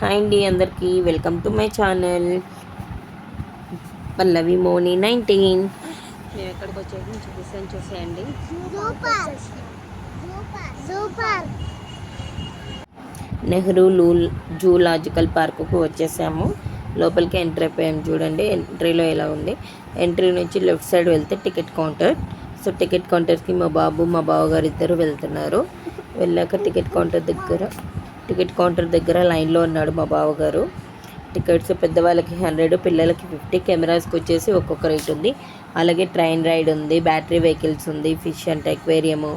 Hi అండి అందరికీ welcome to my channel Pallavi Moni nineteen మేము ఎక్కడికి వచ్చేసి చూపిస్తాను చూసేయండి. సూపర్ సూపర్ సూపర్ నెహ్రూ లూ జూలాజికల్ పార్కుకు వచ్చేసాము. లోపలికి ఎంట్రీ అయిపోయాము చూడండి. ఎంట్రీలో ఎలా ఉంది? ఎంట్రీ నుంచి లెఫ్ట్ సైడ్ వెళ్తే టికెట్ కౌంటర్. సో టికెట్ కౌంటర్కి మా బాబు మా బావగారు ఇద్దరు వెళ్తున్నారు. వెళ్ళాక టికెట్ కౌంటర్ దగ్గర టికెట్ కౌంటర్ దగ్గర లైన్లో ఉన్నాడు మా బావగారు. టికెట్స్ పెద్దవాళ్ళకి హండ్రెడ్ పిల్లలకి ఫిఫ్టీ కెమెరాస్కి వచ్చేసి ఒక్కొక్క రేట్ ఉంది. అలాగే ట్రైన్ రైడ్ ఉంది బ్యాటరీ వెహికల్స్ ఉంది ఫిష్ అండ్ ఎక్వేరియము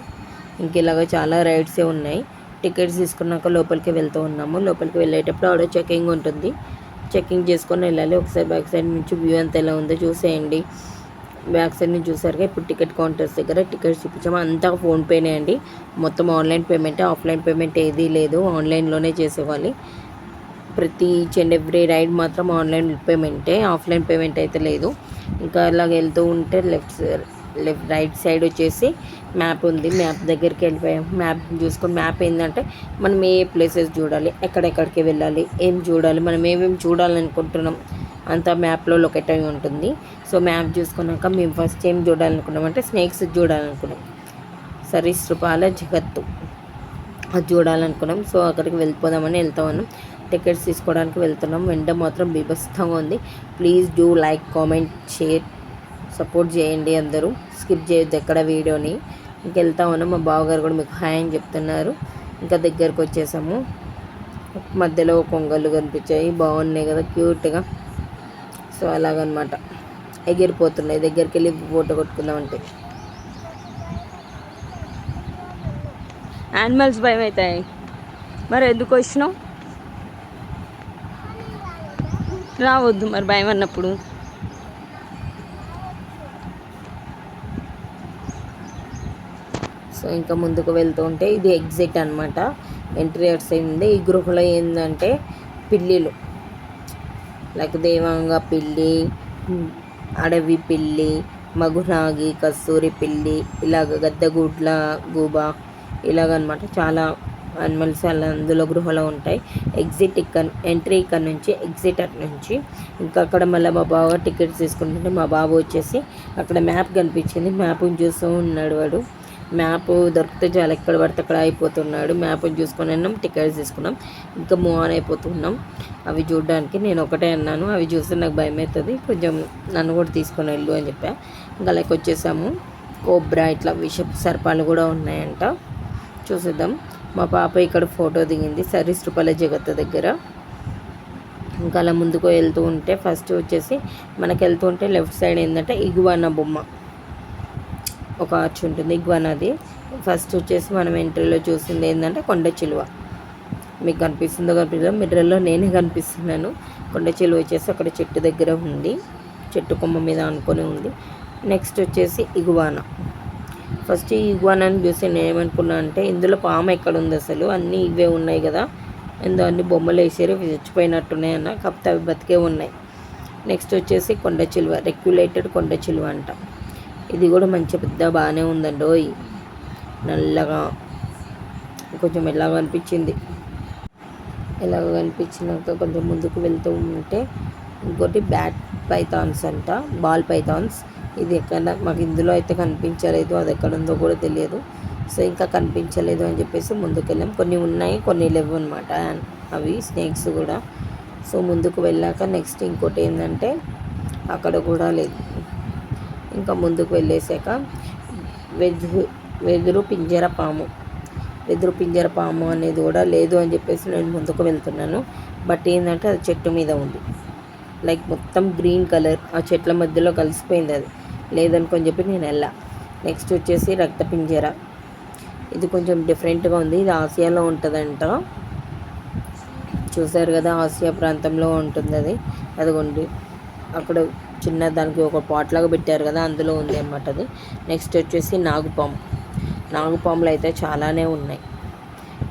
ఇంక ఇలాగ చాలా రైడ్సే ఉన్నాయి. టికెట్స్ తీసుకున్నాక లోపలికి వెళ్తూ ఉన్నాము. లోపలికి వెళ్ళేటప్పుడు ఆడ చెకింగ్ ఉంటుంది. చెకింగ్ చేసుకొని వెళ్ళాలి. ఒకసారి బ్యాక్ సైడ్ నుంచి వ్యూ అంత ఎలా ఉందో చూసేయండి. బ్యాక్ సైడ్ నుంచి చూసారుగా ఇప్పుడు టికెట్ కౌంటర్స్ దగ్గర టికెట్స్ చూపించాము. అంతా ఫోన్పేనే అండి. మొత్తం ఆన్లైన్ పేమెంట్ ఆఫ్లైన్ పేమెంట్ ఏదీ లేదు. ఆన్లైన్లోనే చేసేవాలి. ప్రతి ఈచ్ అండ్ ఎవ్రీ రైడ్ మాత్రం ఆన్లైన్ పేమెంటే ఆఫ్లైన్ పేమెంట్ అయితే లేదు. ఇంకా అలాగ వెళ్తూ ఉంటే లెఫ్ట్ లెఫ్ట్ రైట్ సైడ్ వచ్చేసి మ్యాప్ ఉంది. మ్యాప్ దగ్గరికి వెళ్ళిపోయాం. మ్యాప్ చూసుకొని మ్యాప్ ఏంటంటే మనం ఏ ప్లేసెస్ చూడాలి ఎక్కడెక్కడికి వెళ్ళాలి ఏం చూడాలి మనం ఏమేమి చూడాలనుకుంటున్నాం అంతా మ్యాప్లో లొకేట్ అయి ఉంటుంది. సో మ్యాప్ చూసుకున్నాక మేము ఫస్ట్ ఏం చూడాలనుకున్నామంటే స్నేక్స్ చూడాలనుకున్నాం. సరీసృపాల జగత్తు. అది చూడాలనుకున్నాం. సో అక్కడికి వెళ్ళిపోదామని వెళ్తా ఉన్నాం. టికెట్స్ తీసుకోవడానికి వెళ్తున్నాం. వెండ మాత్రం బీభత్సంగా ఉంది. Please do like comment share support చేయండి అందరూ. స్కిప్ చేయొద్దు ఎక్కడ వీడియోని. ఇంకెళ్తా ఉన్నాం. మా బావగారు కూడా మీకు హాయ్ అని చెప్తున్నారు. ఇంకా దగ్గరకు వచ్చేసాము. మధ్యలో కొంగలు కనిపించాయి. బాగున్నాయి కదా క్యూట్గా. సో అలాగనమాట. ఎగిరిపోతున్నాయి. దగ్గరికి వెళ్ళి ఫోటో కొట్టుకుందామంటే. యానిమల్స్ భయం అవుతాయి మరి ఎందుకు వచ్చినావు? రావద్దు మరి భయం అన్నప్పుడు సో ఇంకా ముందుకు వెళ్తూ ఉంటే ఇది ఎగ్జిట్ అనమాట ఎంట్రీ అట్స్ అయింది ఈ గృహలో ఏంటంటే పిల్లిలు. లైక్ దేవాంగ పిల్లి అడవి పిల్లి మగునాగి కస్తూరి పిల్లి ఇలాగ గద్దగుడ్ల గూబ ఇలాగనమాట. చాలా అనిమల్స్ అలా అందులో గృహలో ఉంటాయి. ఎగ్జిట్ ఇక్కడ ఎంట్రీ ఇక్కడ నుంచి ఎగ్జిట్ అటు నుంచి. ఇంకా అక్కడ మళ్ళీ మా బావ టికెట్స్ తీసుకుంటుంటే మా బాబు వచ్చేసి అక్కడ మ్యాప్ కనిపించింది. మ్యాప్ని చూస్తూ ఉన్నాడు వాడు. మ్యాప్ దొరికితే చాలా ఎక్కడ పడితే అక్కడ అయిపోతున్నాడు. మ్యాప్ని చూసుకొని అన్నాం టికెట్స్ తీసుకున్నాం. ఇంకా మూవ్ ఆన్ అయిపోతున్నాం. అవి చూడడానికి నేను ఒకటే అన్నాను. అవి చూస్తే నాకు భయం అవుతుంది. కొంచెం నన్ను కూడా తీసుకొని వెళ్ళు అని చెప్పా. ఇంకా లైక్ వచ్చేసాము. కోబ్రా ఇట్లా విష సర్పాలు కూడా ఉన్నాయంట. చూసేద్దాం. మా పాప ఇక్కడ ఫోటో దిగింది. సరీసృపాల జగత్ దగ్గర. ఇంకా అలా ముందుకు వెళ్తూ ఉంటే ఫస్ట్ వచ్చేసి మనకి వెళ్తూ ఉంటే లెఫ్ట్ సైడ్ ఏంటంటే ఇగువాన బొమ్మ. ఒక ఆర్చ్ ఉంటుంది ఇగ్వానాది ఫస్ట్ వచ్చేసి మనం ఎంట్రీలో చూసింది ఏంటంటే కొండ చిలువ. మీకు కనిపిస్తుందో కనిపిస్తుందో మిర్రర్లో నేనే కనిపిస్తున్నాను. కొండ చిలువ వచ్చేసి అక్కడ చెట్టు దగ్గర ఉంది. చెట్టు కొమ్మ మీద అనుకొని ఉంది. నెక్స్ట్ వచ్చేసి ఇగువానా. ఫస్ట్ ఈ ఇగువానాని చూసి నేను అంటే ఇందులో పాము ఎక్కడ ఉంది అసలు? అన్నీ ఇవే ఉన్నాయి కదా. ఎందో అన్ని బొమ్మలు వేసారు చచ్చిపోయినట్టున్నాయి అన్న. కాకపోతే అవి బతికే ఉన్నాయి. నెక్స్ట్ వచ్చేసి కొండ చిలువ రెగ్యులేటెడ్ కొండ చిలువ అంట. ఇది కూడా మంచి పెద్ద బాగానే ఉందండి ఓయ్. నల్లగా కొంచెం ఎలాగ అనిపించింది. ఎలాగ కనిపించినాక కొంచెం ముందుకు వెళ్తూ ఉంటే ఇంకోటి బ్యాట్ పైథాన్స్ అంట బాల్ పైథాన్స్. ఇది ఎక్కడ మాకు ఇందులో అయితే కనిపించలేదు అది ఎక్కడ ఉందో కూడా తెలియదు. సో ఇంకా కనిపించలేదు అని చెప్పేసి ముందుకు వెళ్ళాం. కొన్ని ఉన్నాయి కొన్ని లేవు అనమాట అవి స్నేక్స్ కూడా. సో ముందుకు వెళ్ళాక నెక్స్ట్ ఇంకోటి ఏంటంటే అక్కడ కూడా లేదు. ఇంకా ముందుకు వెళ్ళేసాక వెదురు వెదురు పింజర పాము. వెదురు పింజర పాము అనేది కూడా లేదు అని చెప్పేసి నేను ముందుకు వెళ్తున్నాను. బట్ ఏంటంటే అది చెట్టు మీద ఉంది. లైక్ మొత్తం గ్రీన్ కలర్. ఆ చెట్ల మధ్యలో కలిసిపోయింది అది. లేదనుకొని చెప్పి నేను వెళ్ళా. నెక్స్ట్ వచ్చేసి రక్త పింజర. ఇది కొంచెం డిఫరెంట్గా ఉంది. ఇది ఆసియాలో ఉంటుందంట. చూసారు కదా ఆసియా ప్రాంతంలో ఉంటుంది అది అదిగోండి. అక్కడ చిన్న దానికి ఒక పాట్లాగా పెట్టారు కదా అందులో ఉంది అనమాట అది. నెక్స్ట్ వచ్చేసి నాగుపాము. నాగుపాములు అయితే చాలానే ఉన్నాయి.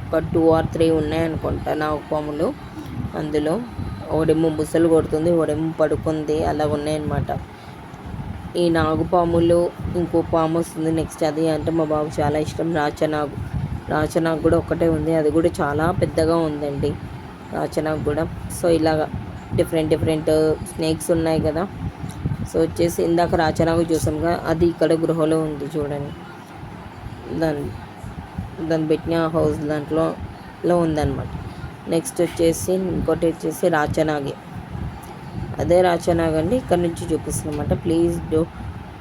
ఒక టూ ఆర్ త్రీ ఉన్నాయి అనుకుంటా నాగుపాములు అందులో. ఒకడేమో బుసలు కొడుతుంది ఒకడేమో పడుకుంది అలా ఉన్నాయన్నమాట ఈ నాగుపాములు ఇంకో పాము వస్తుంది నెక్స్ట్ అది అంటే మా బాబు చాలా ఇష్టం రాచనాగు. రాచనాగు కూడా ఒకటే ఉంది అది కూడా చాలా పెద్దగా ఉందండి రాచనాగు కూడా. సో ఇలాగా డిఫరెంట్ డిఫరెంట్ స్నేక్స్ ఉన్నాయి కదా. సో వచ్చేసి ఇందాక రాచనాకు కదా అది ఇక్కడ గృహలో ఉంది చూడండి. దాని దాన్ని పెట్టిన హౌస్ దాంట్లో లో ఉందన్నమాట. నెక్స్ట్ వచ్చేసి ఇంకోటి వచ్చేసి రాచనాగి అదే రాచనాగ్ అండి ఇక్కడ నుంచి చూపిస్తున్నమాట. Please do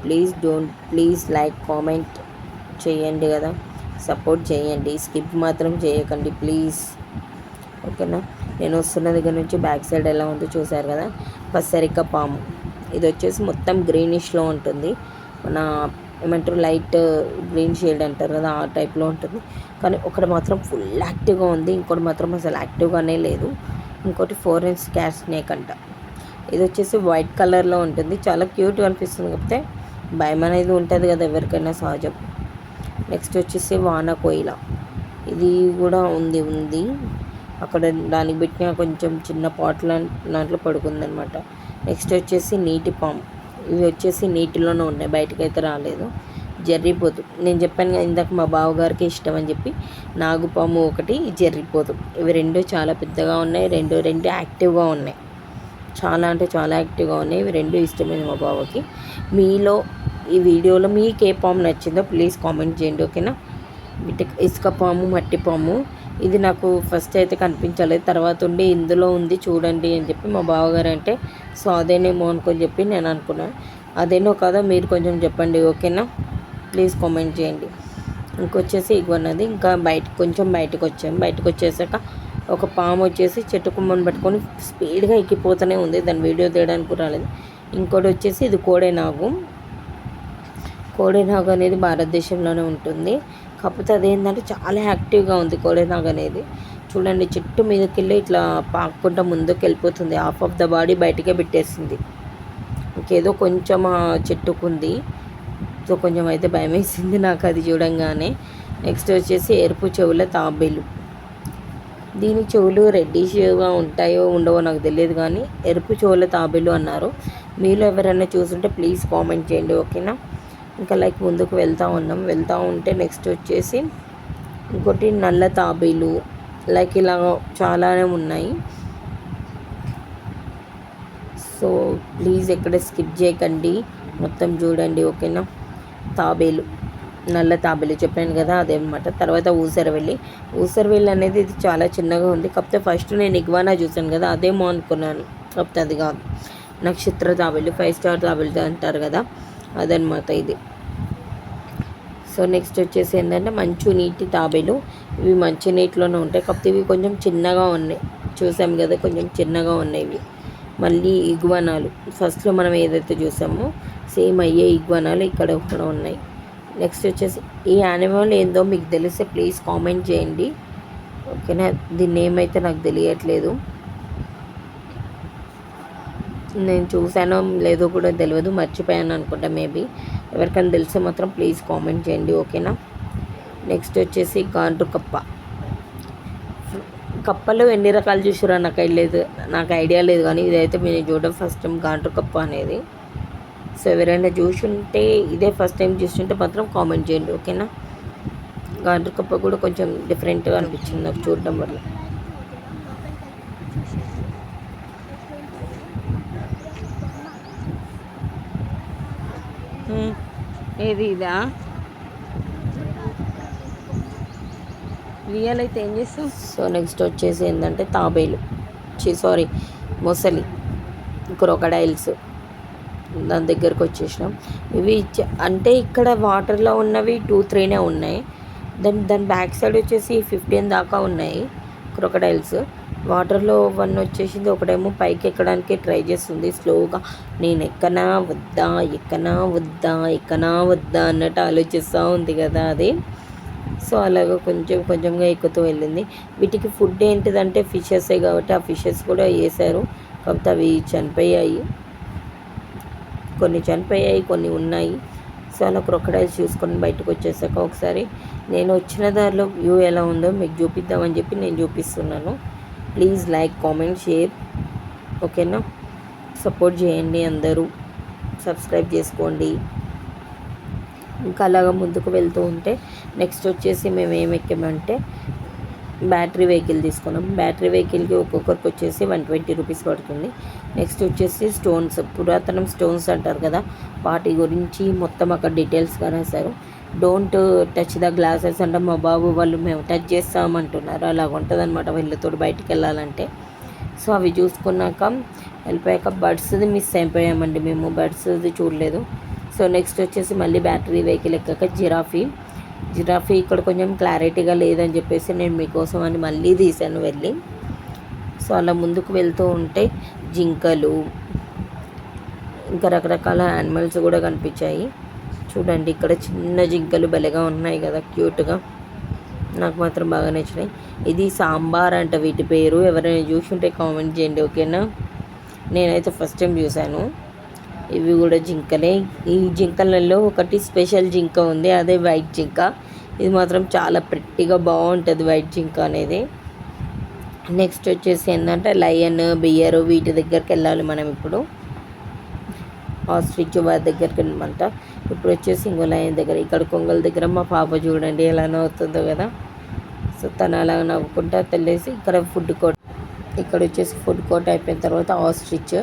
please don't please like comment చేయండి కదా. సపోర్ట్ చేయండి. స్కిప్ మాత్రం చేయకండి ప్లీజ్. ఓకేనా? నేను వస్తున్న దగ్గర నుంచి బ్యాక్ సైడ్ ఎలా ఉందో చూశారు కదా. పసరిక పాము. ఇది వచ్చేసి మొత్తం గ్రీనిష్లో ఉంటుంది. మన ఏమంటారు లైట్ గ్రీన్ షేడ్ అంటారు కదా ఆ టైప్లో ఉంటుంది. కానీ ఒకటి మాత్రం ఫుల్ యాక్టివ్గా ఉంది ఇంకోటి మాత్రం అసలు యాక్టివ్గానే లేదు. ఇంకోటి ఫోర్ ఇంచ్ క్యాట్ స్నేక్ అంట. ఇది వచ్చేసి వైట్ కలర్లో ఉంటుంది. చాలా క్యూట్గా అనిపిస్తుంది కాకపోతే భయం అనేది ఉంటుంది కదా ఎవరికైనా సహజం. నెక్స్ట్ వచ్చేసి వాన కోయిల. ఇది కూడా ఉంది ఉంది. అక్కడ దానికి పెట్టిన కొంచెం చిన్న పాట్ల దాంట్లో పడుకుందనమాట. నెక్స్ట్ వచ్చేసి నీటి పాము. ఇవి వచ్చేసి నీటిలోనే ఉన్నాయి బయటకు అయితే రాలేదు. జర్రిపోతు నేను చెప్పాను కదా ఇందాక మా బావగారికి ఇష్టం అని చెప్పి నాగుపాము ఒకటి జర్రిపోతు ఇవి రెండు చాలా పెద్దగా ఉన్నాయి రెండు రెండు యాక్టివ్గా ఉన్నాయి. చాలా అంటే చాలా యాక్టివ్గా ఉన్నాయి ఇవి రెండు ఇష్టమైన మా బావకి. మీలో ఈ వీడియోలో మీకు ఏ పాము నచ్చిందో ప్లీజ్ కామెంట్ చేయండి ఓకేనా? ఇటు ఇసుక పాము మట్టి పాము. ఇది నాకు ఫస్ట్ అయితే కనిపించలేదు. తర్వాత ఉండి ఇందులో ఉంది చూడండి అని చెప్పి మా బావగారు అంటే సో అదేనేమో అనుకొని చెప్పి నేను అనుకున్నాను అదేనో కాదో మీరు కొంచెం చెప్పండి ఓకేనా? ప్లీజ్ కామెంట్ చేయండి. ఇంకొచ్చేసి ఇగొన్నది ఇంకా బయట కొంచెం బయటకు వచ్చాము బయటకు వచ్చేసాక ఒక పాము వచ్చేసి చెట్టు కొమ్మను పట్టుకొని స్పీడ్గా ఎక్కిపోతూనే ఉంది. దాని వీడియో తీయడానికి రాలేదు. ఇంకోటి వచ్చేసి ఇది కోడేనాగు. కోడేనాగు అనేది భారతదేశంలోనే ఉంటుంది. కాకపోతే అదేంటంటే చాలా యాక్టివ్గా ఉంది కోడేనాగు అనేది. చూడండి చెట్టు మీదకి వెళ్ళి ఇట్లా పాక్కుంటా ముందుకు వెళ్ళిపోతుంది హాఫ్ ఆఫ్ ద బాడీ బయటకే పెట్టేసింది. ఇంకేదో కొంచెం ఆ చెట్టుకుంది. సో కొంచెం అయితే భయం వేసింది నాకు అది చూడంగానే. నెక్స్ట్ వచ్చేసి ఎరుపు చెవుల తాబేలు. దీని చెవులు రెడ్డిష్గా ఉంటాయో ఉండవో నాకు తెలియదు కానీ ఎరుపు చెవుల తాబేలు అన్నారు. మీలో ఎవరైనా చూసుంటే ప్లీజ్ కామెంట్ చేయండి ఓకేనా? ఇంకా లైక్ ముందుకు వెళ్తూ ఉన్నాం. వెళ్తూ ఉంటే నెక్స్ట్ వచ్చేసి ఇంకోటి నల్ల తాబేలు. లైక్ ఇలా చాలానే ఉన్నాయి. సో ప్లీజ్ ఎక్కడ స్కిప్ చేయకండి. మొత్తం చూడండి ఓకేనా? తాబేలు నల్ల తాబేలు చెప్పాను కదా అదేనమాట. తర్వాత ఊసరవెల్లి ఊసరవెల్లి అనేది ఇది చాలా చిన్నగా ఉంది. కాకపోతే ఫస్ట్ నేను ఇగ్వానా చూసాను కదా అదేమో అనుకున్నాను. కాకపోతే అది కాదు. నక్షత్ర తాబేలు ఫైవ్ స్టార్ తాబేలు అంటారు కదా అదనమాట ఇది. సో నెక్స్ట్ వచ్చేసి ఏంటంటే మంచు నీటి తాబేలు. ఇవి మంచి నీటిలోనే ఉంటాయి. కాకపోతే ఇవి కొంచెం చిన్నగా ఉన్నాయి. చూసాం కదా కొంచెం చిన్నగా ఉన్నాయి ఇవి. మళ్ళీ ఇగ్వనాలు. ఫస్ట్లో మనం ఏదైతే చూసామో సేమ్ అయ్యే ఇగ్వనాలు ఇక్కడ కూడా ఉన్నాయి. నెక్స్ట్ వచ్చేసి ఈ యానిమల్ ఏందో మీకు తెలిస్తే ప్లీజ్ కామెంట్ చేయండి. ఓకేనా? దీన్ని ఏమైతే నాకు తెలియట్లేదు. నేను చూసానో లేదో కూడా తెలియదు. మర్చిపోయాను అనుకుంటా మేబీ. ఎవరికైనా తెలిస్తే మాత్రం ప్లీజ్ కామెంట్ చేయండి ఓకేనా? నెక్స్ట్ వచ్చేసి గాండ్రు కప్ప. కప్పలో ఎన్ని రకాలు చూసారో నాకు లేదు నాకు ఐడియా లేదు కానీ ఇదైతే మీరు చూడడం ఫస్ట్ టైం గాండ్రు కప్ప అనేది. సో ఎవరైనా చూసుంటే ఇదే ఫస్ట్ టైం చూస్తుంటే మాత్రం కామెంట్ చేయండి ఓకేనా? గాండ్రు కప్ప కూడా కొంచెం డిఫరెంట్గా అనిపించింది నాకు చూడడం వల్ల. ఏది ఇదా? రియల్ అయితే ఏం చేస్తాం సో నెక్స్ట్ వచ్చేసి ఏంటంటే తాబేలు. చి సారీ మొసలి క్రొకడైల్స్. దాని దగ్గరకు వచ్చేసినాం. ఇవి అంటే ఇక్కడ వాటర్లో ఉన్నవి టూ త్రీనే ఉన్నాయి. దాని దాని బ్యాక్ సైడ్ వచ్చేసి ఫిఫ్టీన్ దాకా ఉన్నాయి. క్రొకడైల్స్ వాటర్లో వన్ వచ్చేసింది ఒకటేమో పైకి ఎక్కడానికి ట్రై చేస్తుంది. స్లోగా నేను ఎక్కనా వద్దా ఎక్కనా వద్దా ఎక్కనా వద్దా అన్నట్టు ఆలోచిస్తూ ఉంది కదా అది. సో అలాగ కొంచెం కొంచెంగా ఎక్కుతూ వెళ్ళింది. వీటికి ఫుడ్ ఏంటిదంటే ఫిషెసే కాబట్టి ఆ ఫిషెస్ కూడా వేసారు కాకపోతే అవి చనిపోయాయి. కొన్ని చనిపోయాయి కొన్ని ఉన్నాయి. సో అలా క్రొకడైల్స్ చూసుకొని బయటకు వచ్చేసాక ఒకసారి నేను వచ్చిన దారిలో వ్యూ ఎలా ఉందో మీకు చూపిద్దామని చెప్పి నేను చూపిస్తున్నాను. Please like comment share. ఓకేనా? సపోర్ట్ చేయండి అందరూ. సబ్స్క్రైబ్ చేసుకోండి. ఇంకా అలాగ ముందుకు వెళ్తూ ఉంటే నెక్స్ట్ వచ్చేసి మేము ఏం ఎక్కామంటే బ్యాటరీ వెహికల్ తీసుకున్నాం. బ్యాటరీ వెహికల్కి ఒక్కొక్కరికి వచ్చేసి వన్ ట్వంటీ రూపీస్ పడుతుంది. నెక్స్ట్ వచ్చేసి స్టోన్స్ పురాతనం స్టోన్స్ అంటారు కదా వాటి గురించి మొత్తం అక్కడ డీటెయిల్స్గా రాశారు డోంట్ టచ్ ద గ్లాసెస్ అంటే మా బాబు వాళ్ళు మేము టచ్ చేస్తామంటున్నారు. అలాగ ఉంటుందన్నమాట వీళ్ళతో బయటికి వెళ్ళాలంటే. సో అవి చూసుకున్నాక వెళ్ళిపోయాక బడ్స్ది మిస్ అయిపోయామండి మేము. బడ్స్ది చూడలేదు. సో నెక్స్ట్ వచ్చేసి మళ్ళీ బ్యాటరీ వెహికల్ ఎక్కాక జిరాఫీ. జిరాఫీ ఇక్కడ కొంచెం క్లారిటీగా లేదని చెప్పేసి నేను మీకోసం అని మళ్ళీ తీశాను వెళ్ళి. సో అలా ముందుకు వెళ్తూ ఉంటే జింకలు ఇంకా రకరకాల యానిమల్స్ కూడా కనిపించాయి. చూడండి ఇక్కడ చిన్న జింకలు భలేగా ఉన్నాయి కదా క్యూట్గా. నాకు మాత్రం బాగా నచ్చినాయి. ఇది సాంబార్ అంట వీటి పేరు. ఎవరైనా చూసుంటే కామెంట్ చేయండి ఓకేనా? నేనైతే ఫస్ట్ టైం చూశాను. ఇవి కూడా జింకలే. ఈ జింకలలో ఒకటి స్పెషల్ జింక ఉంది అదే వైట్ జింక. ఇది మాత్రం చాలా ప్రెట్టిగా బాగుంటుంది వైట్ జింక అనేది. నెక్స్ట్ వచ్చేసి ఏంటంటే లయన్ బియర్ వీటి దగ్గరికి వెళ్ళాలి మనం ఇప్పుడు. ఆస్ట్రిచ్ వారి దగ్గరికి వెళ్ళమంట. ఇప్పుడు వచ్చేసి ఇంకో దగ్గర ఇక్కడ కొంగల దగ్గర మా పాప చూడండి ఎలా నవ్వుతుందో కదా. సో తను అలా నవ్వుకుంటా తెల్లేసి ఇక్కడ ఫుడ్ కోర్ట్ ఇక్కడ వచ్చేసి ఫుడ్ కోర్ట్ అయిపోయిన తర్వాత ఆస్ట్రిచ్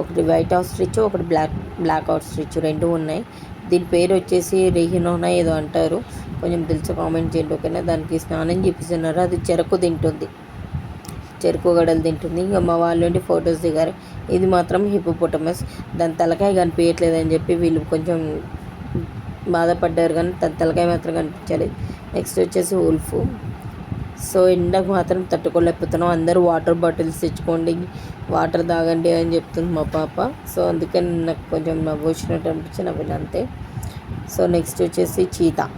ఒకటి వైట్ ఆస్ట్రిచ్ ఒకటి బ్లాక్ బ్లాక్ ఆస్ట్రిచ్ రెండు ఉన్నాయి. దీని పేరు వచ్చేసి రెహినోనా ఏదో అంటారు. కొంచెం తెలిసి కామెంట్ చేయండి ఓకేనా? దానికి స్నానం చేపిస్తున్నారు. అది చెరకు తింటుంది. చెరుకు గడలు తింటుంది. ఇంకా మా వాళ్ళుండి ఫొటోస్ దిగారు. ఇది మాత్రం హిపోపొటమస్ దాని తలకాయ కనిపించట్లేదు అని చెప్పి వీళ్ళు కొంచెం బాధపడ్డారు కానీ దాని తలకాయ మాత్రం కనిపించాలి నెక్స్ట్ వచ్చేసి ఉల్ఫ్. సో ఎండకు మాత్రం తట్టుకోలేకపోతున్నాం. అందరూ వాటర్ బాటిల్స్ తెచ్చుకోండి వాటర్ తాగండి అని చెప్తుంది మా పాప. సో అందుకని నాకు కొంచెం నవ్వు వచ్చినట్టు అనిపించి నవ్విన అంతే. సో నెక్స్ట్ వచ్చేసి చీత.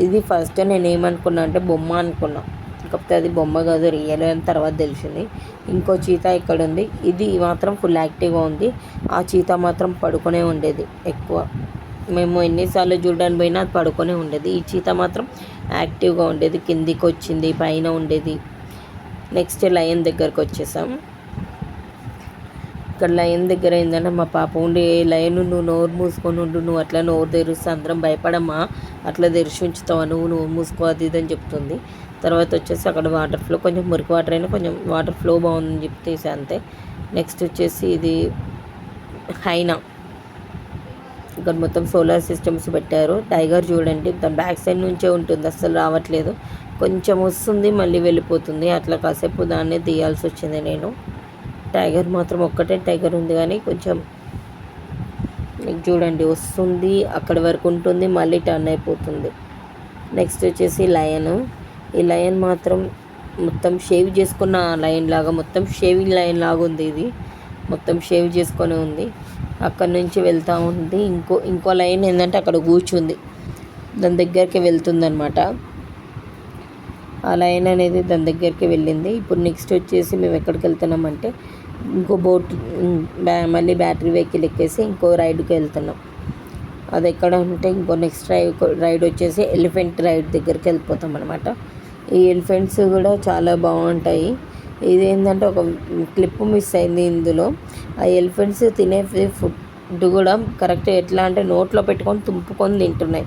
ఇది ఫస్ట్ నేను ఏమనుకున్నా అంటే బొమ్మ అనుకున్నా. కాకపోతే అది బొమ్మ కాదు రియల్ అని తర్వాత తెలిసింది. ఇంకో చీత ఇక్కడ ఉంది. ఇది మాత్రం ఫుల్ యాక్టివ్గా ఉంది. ఆ చీత మాత్రం పడుకునే ఉండేది ఎక్కువ. మేము ఎన్నిసార్లు చూడడానికి పోయినా అది పడుకొనే ఉండేది. ఈ చీత మాత్రం యాక్టివ్గా ఉండేది. కిందికి వచ్చింది పైన ఉండేది. నెక్స్ట్ లయన్ దగ్గరకు వచ్చేసాం. ఇక్కడ లయన్ దగ్గర ఏంటంటే మా పాప ఉండి "ఏ లయన్ నువ్వు నోరు మూసుకొని ఉండు నువ్వు అట్లా నోరు తెరుస్తే అందరం భయపడమ్మా. అట్లా తెరిచి ఉంచుతావా నువ్వు నోరు మూసుకో అది ఇది అని చెప్తుంది. తర్వాత వచ్చేసి అక్కడ వాటర్ ఫ్లో కొంచెం మురికి వాటర్ అయినా కొంచెం వాటర్ ఫ్లో బాగుందని చెప్పి అంతే. నెక్స్ట్ వచ్చేసి ఇది హైనా. ఇక్కడ మొత్తం సోలార్ సిస్టమ్స్ పెట్టారు. టైగర్ చూడండి దాని బ్యాక్ సైడ్ నుంచే ఉంటుంది అస్సలు రావట్లేదు. కొంచెం వస్తుంది మళ్ళీ వెళ్ళిపోతుంది. అట్లా కాసేపు దాన్నే తీయాల్సి వచ్చింది నేను. టైగర్ మాత్రం ఒక్కటే టైగర్ ఉంది కానీ కొంచెం మీకు చూడండి వస్తుంది అక్కడి వరకు ఉంటుంది మళ్ళీ టర్న్ అయిపోతుంది. నెక్స్ట్ వచ్చేసి లయన్ ఈ లయన్ మాత్రం మొత్తం షేవ్ చేసుకున్న లయన్ లాగా మొత్తం షేవింగ్ లయన్ లాగా ఉంది ఇది. మొత్తం షేవ్ చేసుకొని ఉంది. అక్కడ నుంచి వెళ్తూ ఉంది. ఇంకో ఇంకో లైన్ ఏంటంటే అక్కడ కూర్చుంది. దాని దగ్గరికి వెళ్తుందనమాట ఆ లైన్ అనేది దాని దగ్గరికి వెళ్ళింది. ఇప్పుడు నెక్స్ట్ వచ్చేసి మేము ఎక్కడికి వెళ్తున్నామంటే ఇంకో బోట్ బ్యా మళ్ళీ బ్యాటరీ వెహికల్ ఎక్కేసి ఇంకో రైడ్కి వెళ్తున్నాం. అది ఎక్కడ ఉంటే ఇంకో నెక్స్ట్ రైడ్ రైడ్ వచ్చేసి ఎలిఫెంట్ రైడ్ దగ్గరికి వెళ్ళిపోతాం అనమాట ఈ ఎలిఫెంట్స్ కూడా చాలా బాగుంటాయి. ఇదేంటంటే ఒక క్లిప్ మిస్ అయింది ఇందులో. ఆ ఎలిఫెంట్స్ తినే ఫుడ్ కూడా కరెక్ట్ ఎట్లా అంటే నోట్లో పెట్టుకొని తుంపుకొని తింటున్నాయి.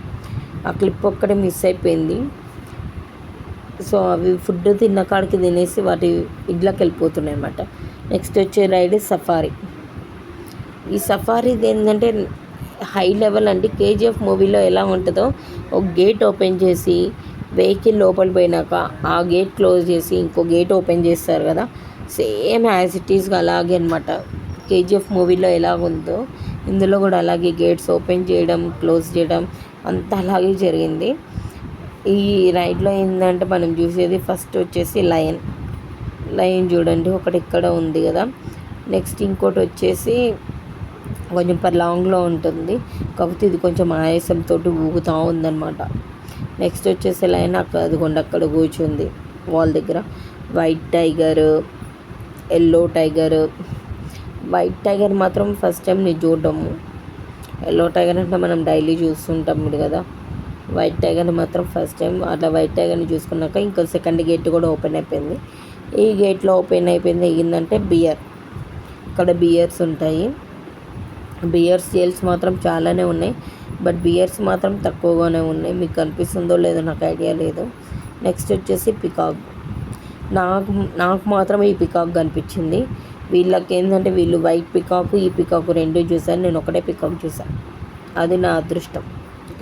ఆ క్లిప్ ఒక్కటే మిస్ అయిపోయింది. సో అవి ఫుడ్ తిన్న కాడికి తినేసి వాటి ఇళ్ళకి వెళ్ళిపోతున్నాయి అన్నమాట. నెక్స్ట్ వచ్చే రైడ్ సఫారీ. ఈ సఫారీది ఏంటంటే హై లెవెల్ అండి. కేజీఎఫ్ మూవీలో ఎలా ఉంటుందో ఒక గేట్ ఓపెన్ చేసి వెహికల్ లోపల పోయినాక ఆ గేట్ క్లోజ్ చేసి ఇంకో గేట్ ఓపెన్ చేస్తారు కదా. సేమ్ యాజ్ ఇట్ ఈస్గా అలాగే అనమాట కేజీఎఫ్ మూవీలో ఎలాగ ఉందో ఇందులో కూడా అలాగే గేట్స్ ఓపెన్ చేయడం క్లోజ్ చేయడం అంతా అలాగే జరిగింది. ఈ రైడ్లో ఏంటంటే మనం చూసేది ఫస్ట్ వచ్చేసి లయన్ లయన్ చూడండి ఒకటి ఇక్కడ ఉంది కదా. నెక్స్ట్ ఇంకోటి వచ్చేసి కొంచెం పర్ లాంగ్లో ఉంటుంది. కాకపోతే ఇది కొంచెం ఆయాసంతో ఊగుతూ ఉందన్నమాట. నెక్స్ట్ వచ్చేసి లైన్ అక్కడ అదిగోండి అక్కడ కూర్చుంది. వాల్ దగ్గర. White tiger yellow tiger white tiger మాత్రం ఫస్ట్ టైం నేను చూడడము ఎల్లో టైగర్ అంటే మనం డైలీ చూస్తుంటాం కదా. వైట్ టైగర్ మాత్రం ఫస్ట్ టైం అట్లా వైట్ టైగర్ని చూసుకున్నాక ఇంకో సెకండ్ గేట్ కూడా ఓపెన్ అయిపోయింది. ఈ గేట్లో ఓపెన్ అయిపోయింది ఏంటంటే బియర్ ఇక్కడ బియర్స్ ఉంటాయి. బియర్ సేల్స్ మాత్రం చాలానే ఉన్నాయి. బట్ బియర్స్ మాత్రం తక్కువగానే ఉన్నాయి. మీకు కనిపిస్తుందో లేదో నాకు ఐడియా లేదు. నెక్స్ట్ వచ్చేసి పికాక్. నాకు నాకు మాత్రం ఈ పికాక్ కనిపించింది. వీళ్ళకి ఏంటంటే వీళ్ళు వైట్ పికాక్ ఈ పికాక్ రెండు చూసాను నేను ఒకటే పికాక్ చూసాను అది నా అదృష్టం.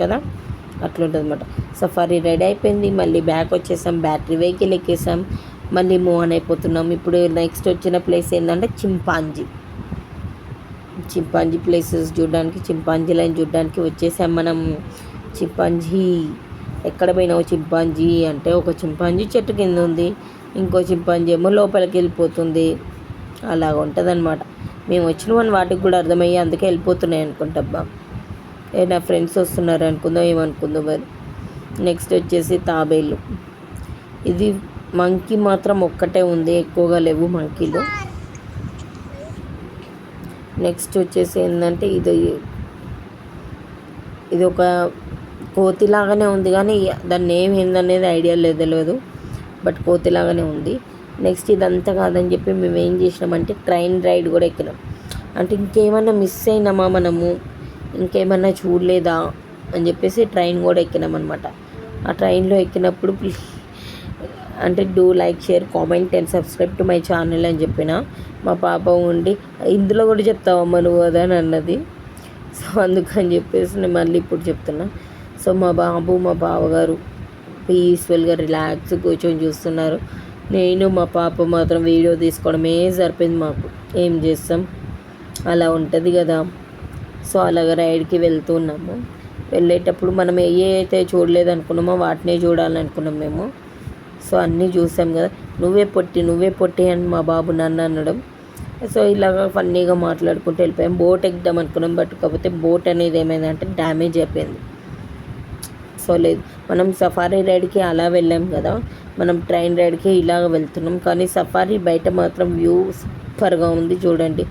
కదా? అట్లుంటుంది అనమాట సఫారీ రెడీ అయిపోయింది. మళ్ళీ బ్యాక్ వచ్చేసాం. బ్యాటరీ వెహికల్ ఎక్కేసాం. మళ్ళీ మూవ్ ఆన్ అయిపోతున్నాం. ఇప్పుడు నెక్స్ట్ వచ్చిన ప్లేస్ ఏంటంటే చింపాంజీ. చింపాంజీ ప్లేసెస్ చూడడానికి చింపాంజీలను చూడడానికి వచ్చేసాం మనం. చింపాంజీ ఎక్కడ పోయినావు చింపాంజీ అంటే ఒక చింపాంజీ చెట్టు కింద ఉంది. ఇంకో చింపాంజీ ఏమో లోపలికి వెళ్ళిపోతుంది. అలాగ ఉంటుందన్నమాట. మేము వచ్చిన వాటికి కూడా అర్థమయ్యి అందుకే వెళ్ళిపోతున్నాయి అనుకుంటబ్బా ఏ నా ఫ్రెండ్స్ వస్తున్నారు అనుకుందాం ఏమనుకుందాం మరి. నెక్స్ట్ వచ్చేసి తాబేలు. ఇది మంకీ మాత్రం ఒక్కటే ఉంది ఎక్కువగా లేవు మంకీలు. నెక్స్ట్ వచ్చేసి ఏంటంటే ఇది ఇది ఒక కోతిలాగానే ఉంది కానీ దాన్ని ఏం ఏందనేది ఐడియా లేదు తెలియదు. బట్ కోతిలాగానే ఉంది. నెక్స్ట్ ఇదంతా కాదని చెప్పి మేము ఏం చేసినామంటే ట్రైన్ రైడ్ కూడా ఎక్కినాం. అంటే ఇంకేమన్నా మిస్ అయినామా మనము? ఇంకేమన్నా చూడలేదా? అని చెప్పేసి ట్రైన్ కూడా ఎక్కినాం అనమాట ఆ ట్రైన్లో ఎక్కినప్పుడు అంటే do like share comment and subscribe to my channel అని చెప్పిన. మా పాప ఉండి ఇందులో కూడా చెప్తావమ్మా నువ్వు అదా? అన్నది. సో అందుకని చెప్పేసి నేను మళ్ళీ ఇప్పుడు చెప్తున్నా. సో మా బాబు మా బావగారు పీస్ఫుల్గా రిలాక్స్ కూర్చొని చూస్తున్నారు. నేను మా పాప మాత్రం వీడియో తీసుకోవడమే సరిపోయింది మాకు. ఏం చేస్తాం? అలా ఉంటుంది కదా. సో అలాగ రైడ్కి వెళ్తున్నాము వెళ్ళేటప్పుడు మనం ఏ అయితే చూడలేదు అనుకున్నామో వాటినే చూడాలనుకున్నాం మేము. సో అన్నీ చూసాం కదా. నువ్వే పొట్టి నువ్వే పొట్టి అని మా బాబు నన్ను అనడం. సో ఇలాగ ఫన్నీగా మాట్లాడుకుంటూ వెళ్ళిపోయాం. బోట్ ఎక్కుదాం అనుకున్నాం బట్ కాకపోతే బోట్ అనేది ఏమైందంటే డ్యామేజ్ అయిపోయింది. సో లేదు మనం సఫారీ రైడ్కి అలా వెళ్ళాం కదా. మనం ట్రైన్ రైడ్కి ఇలాగ వెళ్తున్నాం. కానీ సఫారీ బయట మాత్రం వ్యూ సూపర్గా ఉంది చూడండి.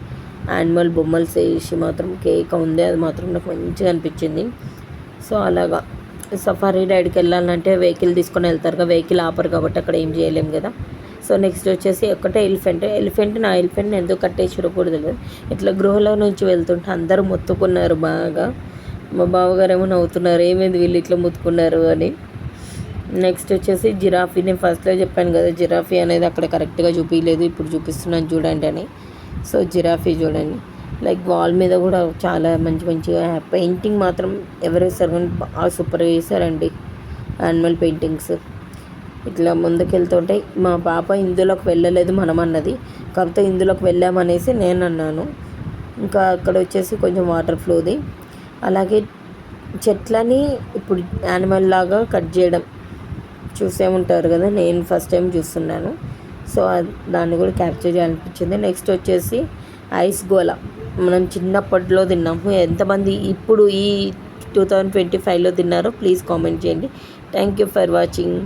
యానిమల్ బొమ్మలు వేసి మాత్రం కేక్ ఉంది. అది మాత్రం నాకు మంచిగా అనిపించింది. సో అలాగా. సఫారీ రైడ్కి వెళ్ళాలంటే వెహికల్ తీసుకొని వెళ్తారు కదా వెహికల్ ఆపరు కాబట్టి అక్కడ ఏం చేయలేము కదా. సో నెక్స్ట్ వచ్చేసి ఒకటే ఎలిఫెంట్. ఎలిఫెంట్ నా ఎలిఫెంట్ ఎందుకు కట్టేసారో కూడా తెలియదు. ఇట్లా గృహలో నుంచి వెళ్తుంటే అందరూ మొత్తుకున్నారు బాగా. మా బావగారు ఏమో నవ్వుతున్నారు ఏమైంది వీళ్ళు ఇట్లా ముత్తుకున్నారు? అని. నెక్స్ట్ వచ్చేసి జిరాఫీ నేను ఫస్ట్లో చెప్పాను కదా జిరాఫీ అనేది అక్కడ కరెక్ట్గా చూపించలేదు ఇప్పుడు చూపిస్తున్నాను చూడండి అని. సో జిరాఫీ చూడండి. లైక్ వాల్ మీద కూడా చాలా మంచి మంచిగా పెయింటింగ్ మాత్రం ఎవరు వేస్తారు కానీ బాగా సూపర్గా వేశారండి యానిమల్ పెయింటింగ్స్ ఇట్లా ముందుకెళ్తుంటే మా పాప ఇందులోకి వెళ్ళలేదు మనం అన్నది కాకపోతే ఇందులోకి వెళ్ళామనేసి నేను అన్నాను. ఇంకా అక్కడ వచ్చేసి కొంచెం వాటర్ ఫ్లోది అలాగే చెట్లని ఇప్పుడు యానిమల్ లాగా కట్ చేయడం చూసే ఉంటారు కదా నేను ఫస్ట్ టైం చూస్తున్నాను. సో దాన్ని కూడా క్యాప్చర్ చేయాలనిపించింది. నెక్స్ట్ వచ్చేసి ఐస్ గోలా మనం చిన్నప్పట్లో తిన్నాము. ఎంతమంది ఇప్పుడు ఈ టూ థౌజండ్ ట్వంటీ ఫైవ్లో తిన్నారో ప్లీజ్ కామెంట్ చేయండి. Thank you for watching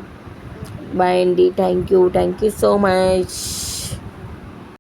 bye అండి. Thank you thank you so much